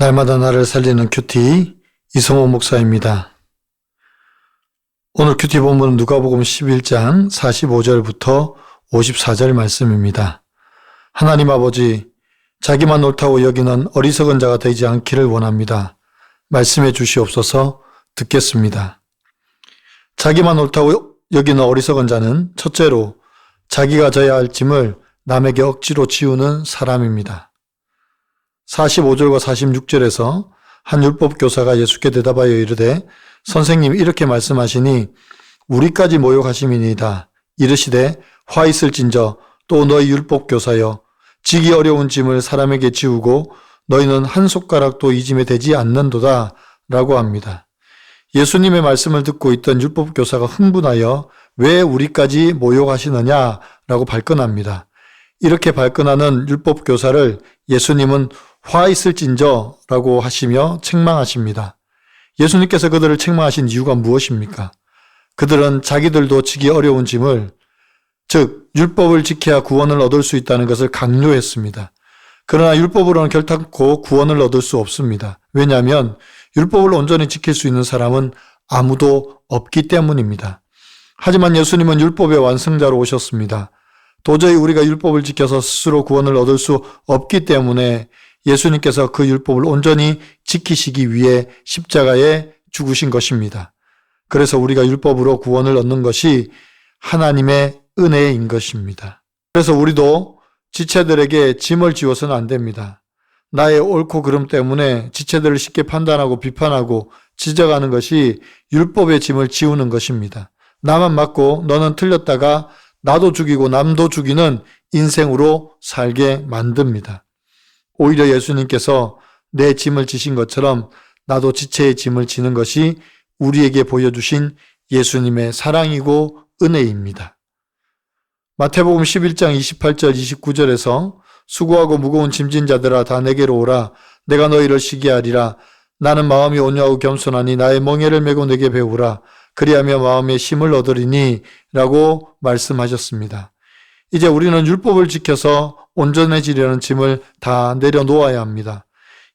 날마다 나를 살리는 큐티 이성호 목사입니다. 오늘 큐티 본문은 누가복음 11장 45절부터 54절 말씀입니다. 하나님 아버지, 자기만 옳다고 여기는 어리석은 자가 되지 않기를 원합니다. 말씀해 주시옵소서 듣겠습니다. 자기만 옳다고 여기는 어리석은 자는 첫째로 자기가 져야 할 짐을 남에게 억지로 지우는 사람입니다. 45절과 46절에서 한 율법 교사가 예수께 대답하여 이르되 선생님 이렇게 말씀하시니 우리까지 모욕하심이니이다. 이르시되 화 있을진저 또 너희 율법 교사여 지기 어려운 짐을 사람에게 지우고 너희는 한 손가락도 이 짐에 되지 않는도다 라고 합니다. 예수님의 말씀을 듣고 있던 율법 교사가 흥분하여 왜 우리까지 모욕하시느냐 라고 발끈합니다. 이렇게 발끈하는 율법 교사를 예수님은 화 있을진저 라고 하시며 책망하십니다. 예수님께서 그들을 책망하신 이유가 무엇입니까? 그들은 자기들도 지기 어려운 짐을 즉 율법을 지켜야 구원을 얻을 수 있다는 것을 강요했습니다. 그러나 율법으로는 결탄코 구원을 얻을 수 없습니다. 왜냐하면 율법을 온전히 지킬 수 있는 사람은 아무도 없기 때문입니다. 하지만 예수님은 율법의 완성자로 오셨습니다. 도저히 우리가 율법을 지켜서 스스로 구원을 얻을 수 없기 때문에 예수님께서 그 율법을 온전히 지키시기 위해 십자가에 죽으신 것입니다. 그래서 우리가 율법으로 구원을 얻는 것이 하나님의 은혜인 것입니다. 그래서 우리도 지체들에게 짐을 지워서는 안 됩니다. 나의 옳고 그름 때문에 지체들을 쉽게 판단하고 비판하고 지적하는 것이 율법의 짐을 지우는 것입니다. 나만 맞고 너는 틀렸다가 나도 죽이고 남도 죽이는 인생으로 살게 만듭니다. 오히려 예수님께서 내 짐을 지신 것처럼 나도 지체의 짐을 지는 것이 우리에게 보여주신 예수님의 사랑이고 은혜입니다. 마태복음 11장 28절 29절에서 수고하고 무거운 짐진 자들아 다 내게로 오라 내가 너희를 쉬게 하리라 나는 마음이 온유하고 겸손하니 나의 멍에를 메고 내게 배우라 그리하며 마음의 힘을 얻으리니 라고 말씀하셨습니다. 이제 우리는 율법을 지켜서 온전해지려는 짐을 다 내려놓아야 합니다.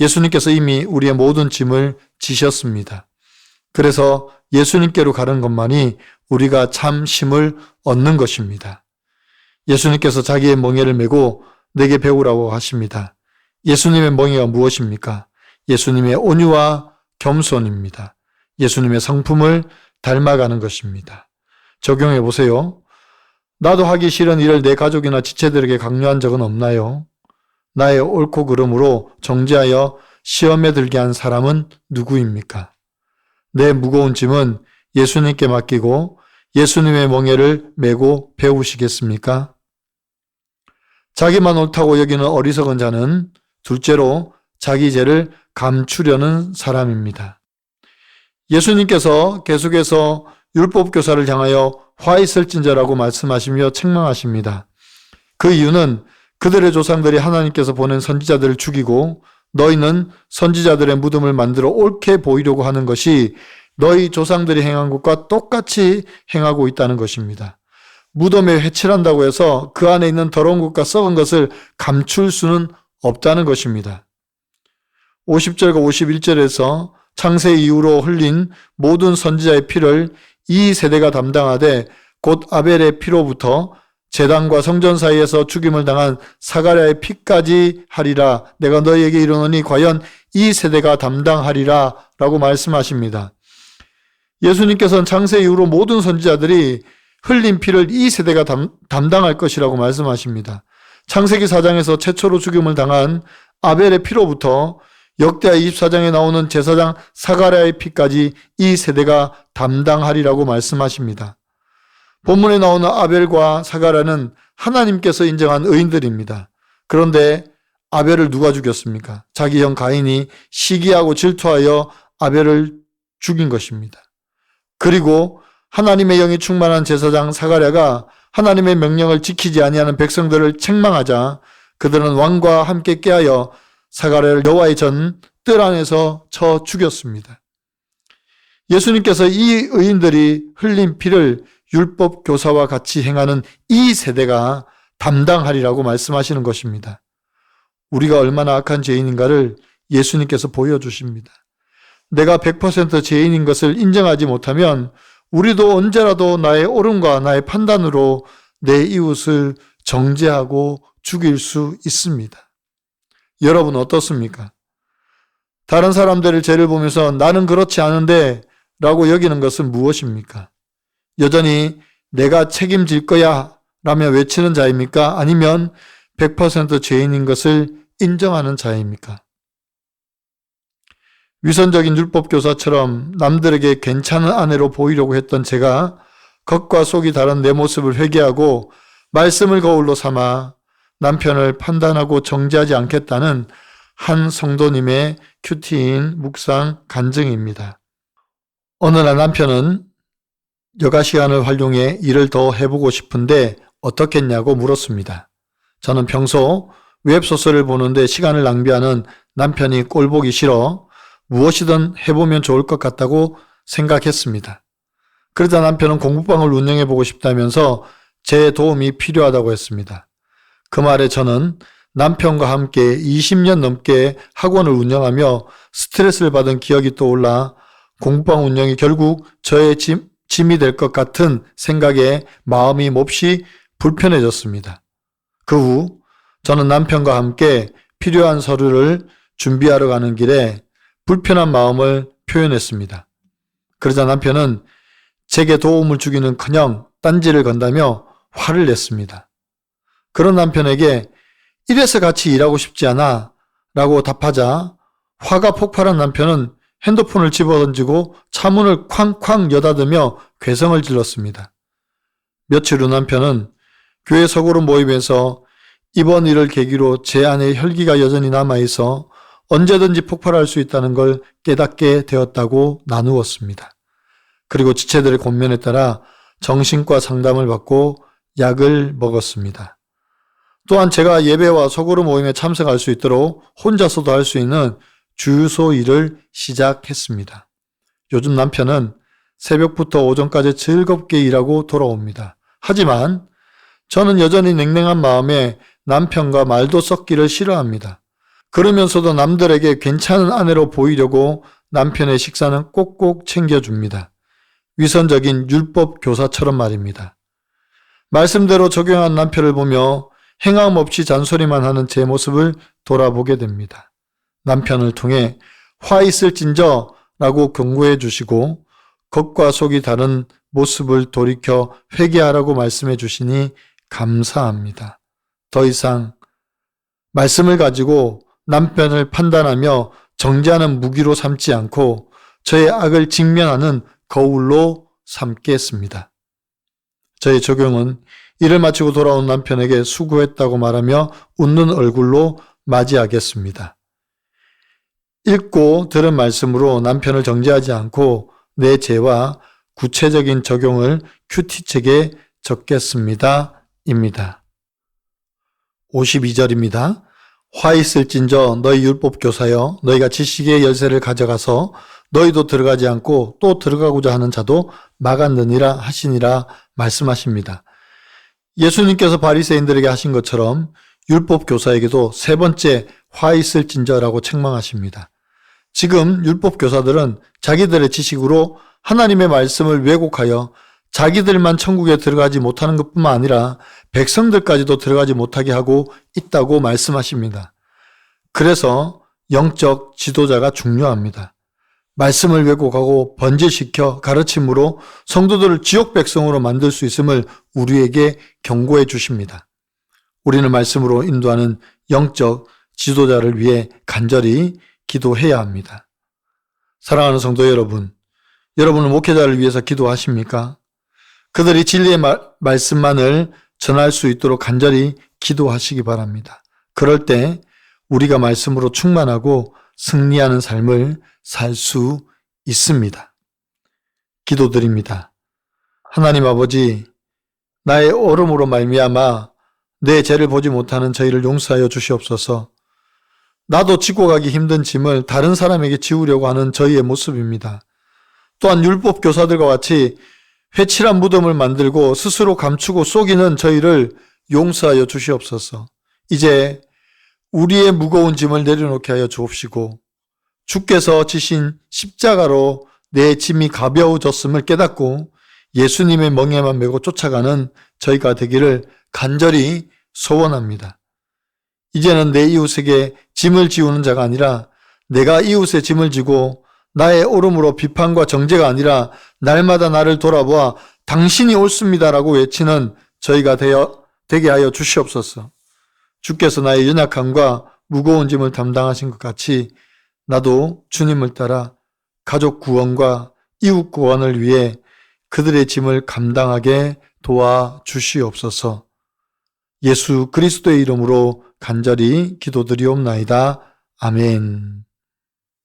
예수님께서 이미 우리의 모든 짐을 지셨습니다. 그래서 예수님께로 가는 것만이 우리가 참 힘을 얻는 것입니다. 예수님께서 자기의 멍에를 메고 내게 배우라고 하십니다. 예수님의 멍에가 무엇입니까? 예수님의 온유와 겸손입니다. 예수님의 성품을 닮아가는 것입니다. 적용해 보세요. 나도 하기 싫은 일을 내 가족이나 지체들에게 강요한 적은 없나요? 나의 옳고 그름으로 정지하여 시험에 들게 한 사람은 누구입니까? 내 무거운 짐은 예수님께 맡기고 예수님의 멍에를 메고 배우시겠습니까? 자기만 옳다고 여기는 어리석은 자는 둘째로 자기 죄를 감추려는 사람입니다. 예수님께서 계속해서 율법교사를 향하여 화 있을진저라고 말씀하시며 책망하십니다. 그 이유는 그들의 조상들이 하나님께서 보낸 선지자들을 죽이고 너희는 선지자들의 무덤을 만들어 옳게 보이려고 하는 것이 너희 조상들이 행한 것과 똑같이 행하고 있다는 것입니다. 무덤에 회칠한다고 해서 그 안에 있는 더러운 것과 썩은 것을 감출 수는 없다는 것입니다. 50절과 51절에서 창세 이후로 흘린 모든 선지자의 피를 이 세대가 담당하되 곧 아벨의 피로부터 재단과 성전 사이에서 죽임을 당한 사가랴의 피까지 하리라. 내가 너희에게 이르노니 과연 이 세대가 담당하리라. 라고 말씀하십니다. 예수님께서는 창세 이후로 모든 선지자들이 흘린 피를 이 세대가 담, 담당할 것이라고 말씀하십니다. 창세기 4장에서 최초로 죽임을 당한 아벨의 피로부터 역대하 24장에 나오는 제사장 사가랴의 피까지 이 세대가 담당하리라고 말씀하십니다. 본문에 나오는 아벨과 사가랴는 하나님께서 인정한 의인들입니다. 그런데 아벨을 누가 죽였습니까? 자기 형 가인이 시기하고 질투하여 아벨을 죽인 것입니다. 그리고 하나님의 영이 충만한 제사장 사가랴가 하나님의 명령을 지키지 아니하는 백성들을 책망하자 그들은 왕과 함께 깨하여 사가랴를 여호와의 전 뜰 안에서 쳐 죽였습니다. 예수님께서 이 의인들이 흘린 피를 율법 교사와 같이 행하는 이 세대가 담당하리라고 말씀하시는 것입니다. 우리가 얼마나 악한 죄인인가를 예수님께서 보여주십니다. 내가 100% 죄인인 것을 인정하지 못하면 우리도 언제라도 나의 옳음과 나의 판단으로 내 이웃을 정죄하고 죽일 수 있습니다. 여러분 어떻습니까? 다른 사람들의 죄를 보면서 나는 그렇지 않은데 라고 여기는 것은 무엇입니까? 여전히 내가 책임질 거야 라며 외치는 자입니까? 아니면 100% 죄인인 것을 인정하는 자입니까? 위선적인 율법교사처럼 남들에게 괜찮은 아내로 보이려고 했던 제가 겉과 속이 다른 내 모습을 회개하고 말씀을 거울로 삼아 남편을 판단하고 정죄하지 않겠다는 한 성도님의 큐티인 묵상 간증입니다. 어느 날 남편은 여가 시간을 활용해 일을 더 해보고 싶은데 어떻겠냐고 물었습니다. 저는 평소 웹소설을 보는데 시간을 낭비하는 남편이 꼴보기 싫어 무엇이든 해보면 좋을 것 같다고 생각했습니다. 그러자 남편은 공부방을 운영해보고 싶다면서 제 도움이 필요하다고 했습니다. 그 말에 저는 남편과 함께 20년 넘게 학원을 운영하며 스트레스를 받은 기억이 떠올라 공부방 운영이 결국 저의 짐, 짐이 될 것 같은 생각에 마음이 몹시 불편해졌습니다. 그 후 저는 남편과 함께 필요한 서류를 준비하러 가는 길에 불편한 마음을 표현했습니다. 그러자 남편은 제게 도움을 주기는 커녕 딴지를 건다며 화를 냈습니다. 그런 남편에게 이래서 같이 일하고 싶지 않아 라고 답하자 화가 폭발한 남편은 핸드폰을 집어던지고 차문을 쾅쾅 여닫으며 괴성을 질렀습니다. 며칠 후 남편은 교회 서구로 모임에서 이번 일을 계기로 제 안에 혈기가 여전히 남아있어 언제든지 폭발할 수 있다는 걸 깨닫게 되었다고 나누었습니다. 그리고 지체들의 권면에 따라 정신과 상담을 받고 약을 먹었습니다. 또한 제가 예배와 소그룹 모임에 참석할 수 있도록 혼자서도 할 수 있는 주유소 일을 시작했습니다. 요즘 남편은 새벽부터 오전까지 즐겁게 일하고 돌아옵니다. 하지만 저는 여전히 냉랭한 마음에 남편과 말도 섞기를 싫어합니다. 그러면서도 남들에게 괜찮은 아내로 보이려고 남편의 식사는 꼭꼭 챙겨줍니다. 위선적인 율법 교사처럼 말입니다. 말씀대로 적용한 남편을 보며 행함 없이 잔소리만 하는 제 모습을 돌아보게 됩니다. 남편을 통해 화 있을진저 라고 경고해 주시고 겉과 속이 다른 모습을 돌이켜 회개하라고 말씀해 주시니 감사합니다. 더 이상 말씀을 가지고 남편을 판단하며 정죄하는 무기로 삼지 않고 저의 악을 직면하는 거울로 삼겠습니다. 저의 적용은 일을 마치고 돌아온 남편에게 수고했다고 말하며 웃는 얼굴로 맞이하겠습니다. 읽고 들은 말씀으로 남편을 정죄하지 않고 내 죄와 구체적인 적용을 큐티책에 적겠습니다. 입니다. 52절입니다. 화 있을진저 너희 율법 교사여 너희가 지식의 열쇠를 가져가서 너희도 들어가지 않고 또 들어가고자 하는 자도 막았느니라 하시니라 말씀하십니다. 예수님께서 바리새인들에게 하신 것처럼 율법 교사에게도 세 번째 화 있을진저라고 책망하십니다. 지금 율법 교사들은 자기들의 지식으로 하나님의 말씀을 왜곡하여 자기들만 천국에 들어가지 못하는 것뿐만 아니라 백성들까지도 들어가지 못하게 하고 있다고 말씀하십니다. 그래서 영적 지도자가 중요합니다. 말씀을 왜곡하고 번제시켜 가르침으로 성도들을 지옥 백성으로 만들 수 있음을 우리에게 경고해 주십니다. 우리는 말씀으로 인도하는 영적 지도자를 위해 간절히 기도해야 합니다. 사랑하는 성도 여러분, 여러분은 목회자를 위해서 기도하십니까? 그들이 진리의 말, 말씀만을 전할 수 있도록 간절히 기도하시기 바랍니다. 그럴 때 우리가 말씀으로 충만하고 승리하는 삶을 살 수 있습니다. 기도드립니다. 하나님 아버지, 나의 얼음으로 말미암아 내 죄를 보지 못하는 저희를 용서하여 주시옵소서. 나도 지고 가기 힘든 짐을 다른 사람에게 지우려고 하는 저희의 모습입니다. 또한 율법 교사들과 같이 회칠한 무덤을 만들고 스스로 감추고 속이는 저희를 용서하여 주시옵소서. 이제 우리의 무거운 짐을 내려놓게 하여 주옵시고 주께서 지신 십자가로 내 짐이 가벼워졌음을 깨닫고 예수님의 멍에만 메고 쫓아가는 저희가 되기를 간절히 소원합니다. 이제는 내 이웃에게 짐을 지우는 자가 아니라 내가 이웃의 짐을 지고 나의 오름으로 비판과 정죄가 아니라 날마다 나를 돌아보아 당신이 옳습니다라고 외치는 저희가 되어, 되게 하여 주시옵소서. 주께서 나의 연약함과 무거운 짐을 담당하신 것 같이 나도 주님을 따라 가족 구원과 이웃 구원을 위해 그들의 짐을 감당하게 도와 주시옵소서. 예수 그리스도의 이름으로 간절히 기도드리옵나이다. 아멘.